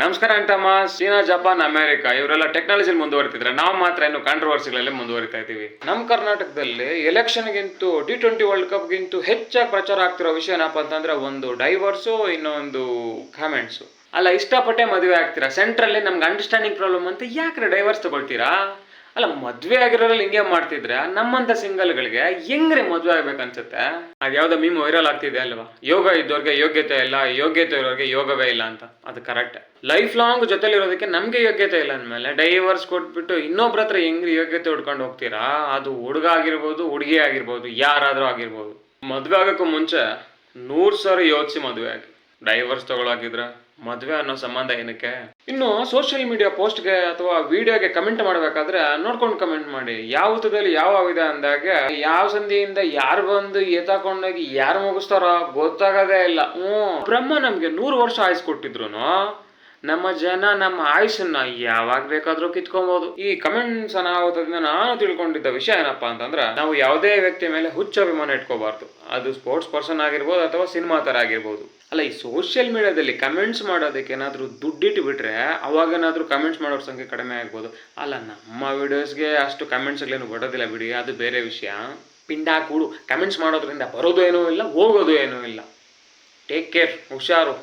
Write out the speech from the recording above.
ನಮಸ್ಕಾರ ಅಂತಮ್ಮ. China, Japan, America, ಇವರೆಲ್ಲ ಟೆಕ್ನಾಲಜಿ ಮುಂದುವರಿತಿದ್ರೆ ನಾವು ಮಾತ್ರ ಇನ್ನು ಕಾಂಟ್ರವರ್ಸಿಗಳಲ್ಲಿ ಮುಂದುವರಿತಾ ಇದ್ದೀವಿ. ನಮ್ಮ ಕರ್ನಾಟಕದಲ್ಲಿ ಎಲೆಕ್ಷನ್ಗಿಂತೂ ಟಿ ಟ್ವೆಂಟಿ ವರ್ಲ್ಡ್ ಕಪ್ಗಿಂತೂ ಹೆಚ್ಚಾಗಿ ಪ್ರಚಾರ ಆಗ್ತಿರೋ ವಿಷಯ ಏನಪ್ಪ ಅಂತಂದ್ರೆ ಒಂದು ಡೈವರ್ಸು ಇನ್ನೊಂದು ಕಾಮೆಂಟ್ಸು ಅಲ್ಲ, ಇಷ್ಟಪಟ್ಟೆ ಮದುವೆ ಆಗ್ತೀರಾ? ಸೆಂಟ್ರಲ್ಲಿ ನಮ್ಗೆ ಅಂಡರ್ಸ್ಟ್ಯಾಂಡಿಂಗ್ ಪ್ರಾಬ್ಲಮ್ ಅಂತ ಯಾಕ್ರೆ ಡೈವರ್ಸ್ ತಗೊಳ್ತೀರಾ? ಅಲ್ಲ, ಮದ್ವೆ ಆಗಿರೋರಲ್ಲಿ ಹಿಂಗೆ ಮಾಡ್ತಿದ್ರೆ ನಮ್ಮಂತ ಸಿಂಗಲ್ಗಳಿಗೆ ಹೆಂಗ್ರಿ ಮದ್ವೆ ಆಗ್ಬೇಕನ್ಸುತ್ತೆ? ಅದು ಯಾವ್ದೋ ಮೀಮ್ ವೈರಲ್ ಆಗ್ತಿದೆ ಅಲ್ವಾ? ಯೋಗ ಇದ್ದವ್ರಿಗೆ ಯೋಗ್ಯತೆ ಇಲ್ಲ, ಯೋಗ್ಯತೆ ಇರೋರಿಗೆ ಯೋಗವೇ ಇಲ್ಲ ಅಂತ. ಅದು ಕರೆಕ್ಟ್ ಲೈಫ್ ಲಾಂಗ್ ಜೊತೆಲಿರೋದಕ್ಕೆ ನಮ್ಗೆ ಯೋಗ್ಯತೆ ಇಲ್ಲ ಅಂದ್ಮೇಲೆ ಡೈವರ್ಸ್ ಕೊಟ್ಬಿಟ್ಟು ಇನ್ನೊಬ್ರ ಹತ್ರ ಹೆಂಗ್ರಿ ಯೋಗ್ಯತೆ ಹುಡ್ಕೊಂಡು ಹೋಗ್ತೀರಾ? ಅದು ಹುಡುಗ ಆಗಿರ್ಬೋದು, ಹುಡುಗಿ ಆಗಿರ್ಬೋದು, ಯಾರಾದ್ರೂ ಆಗಿರ್ಬೋದು. ಮದ್ವೆ ಆಗೋಕ್ಕೂ ಮುಂಚೆ ನೂರ್ ಸಾವಿರ ಯೋಚಿಸಿ ಮದುವೆ ಆಗಿ. ಡೈವರ್ಸ್ ತಗೊಳಾಗಿದ್ರ ಮದ್ವೆ ಅನ್ನೋ ಸಂಬಂಧ ಏನಕ್ಕೆ? ಇನ್ನು ಸೋಷಿಯಲ್ ಮೀಡಿಯಾ ಪೋಸ್ಟ್ಗೆ ಅಥವಾ ವಿಡಿಯೋಗೆ ಕಮೆಂಟ್ ಮಾಡಬೇಕಾದ್ರೆ ನೋಡ್ಕೊಂಡು ಕಮೆಂಟ್ ಮಾಡಿ. ಯಾವ ಹುತ್ತದಲ್ಲಿ ಯಾವ ಅಂದಾಗ ಯಾವ ಸಂಧಿಯಿಂದ ಯಾರು ಬಂದು ಎತ್ತಾಕೊಂಡೋಗಿ ಯಾರು ಮುಗಿಸ್ತಾರೋ ಗೊತ್ತಾಗದೇ ಇಲ್ಲ. ಹ್ಞೂ ಬ್ರಹ್ಮ ನಮ್ಗೆ ನೂರು ವರ್ಷ ಆಯುಸ್ ಕೊಟ್ಟಿದ್ರು ನಮ್ಮ ಜನ, ನಮ್ಮ ಆಯುಷನ್ನ ಯಾವಾಗ ಬೇಕಾದ್ರೂ ಕಿತ್ಕೊಬಹುದು ಈ ಕಮೆಂಟ್ಸ್ ಅನಾಹುತದಿಂದ ನಾನು ತಿಳ್ಕೊಂಡಿದ್ದ ವಿಷಯ ಏನಪ್ಪಾ ಅಂತಂದ್ರೆ, ನಾವು ಯಾವುದೇ ವ್ಯಕ್ತಿ ಮೇಲೆ ಹುಚ್ಚ ಅಭಿಮಾನ ಇಟ್ಕೋಬಾರ್ದು. ಅದು ಸ್ಪೋರ್ಟ್ಸ್ ಪರ್ಸನ್ ಆಗಿರ್ಬೋದು ಅಥವಾ ಸಿನಿಮಾ ತರ ಆಗಿರ್ಬೋದು. ಅಲ್ಲ, ಈ ಸೋಷಿಯಲ್ ಮೀಡಿಯಾದಲ್ಲಿ ಕಮೆಂಟ್ಸ್ ಮಾಡೋದಕ್ಕೆ ಏನಾದರೂ ದುಡ್ಡಿಟ್ಟು ಬಿಟ್ರೆ ಅವಾಗೇನಾದ್ರೂ ಕಮೆಂಟ್ಸ್ ಮಾಡೋರ ಸಂಖ್ಯೆ ಕಡಿಮೆ ಆಗ್ಬೋದು. ಅಲ್ಲ, ನಮ್ಮ ವಿಡಿಯೋಸ್ಗೆ ಅಷ್ಟು ಕಮೆಂಟ್ಸ್ಗಳೇನು ಬರೋದಿಲ್ಲ ಬಿಡಿ, ಅದು ಬೇರೆ ವಿಷಯ. ಪಿಂಡಾ ಕೂಡು. ಕಮೆಂಟ್ಸ್ ಮಾಡೋದ್ರಿಂದ ಬರೋದು ಏನೂ ಇಲ್ಲ, ಹೋಗೋದು ಏನೂ ಇಲ್ಲ. ಟೇಕ್ ಕೇರ್ ಹುಷಾರು.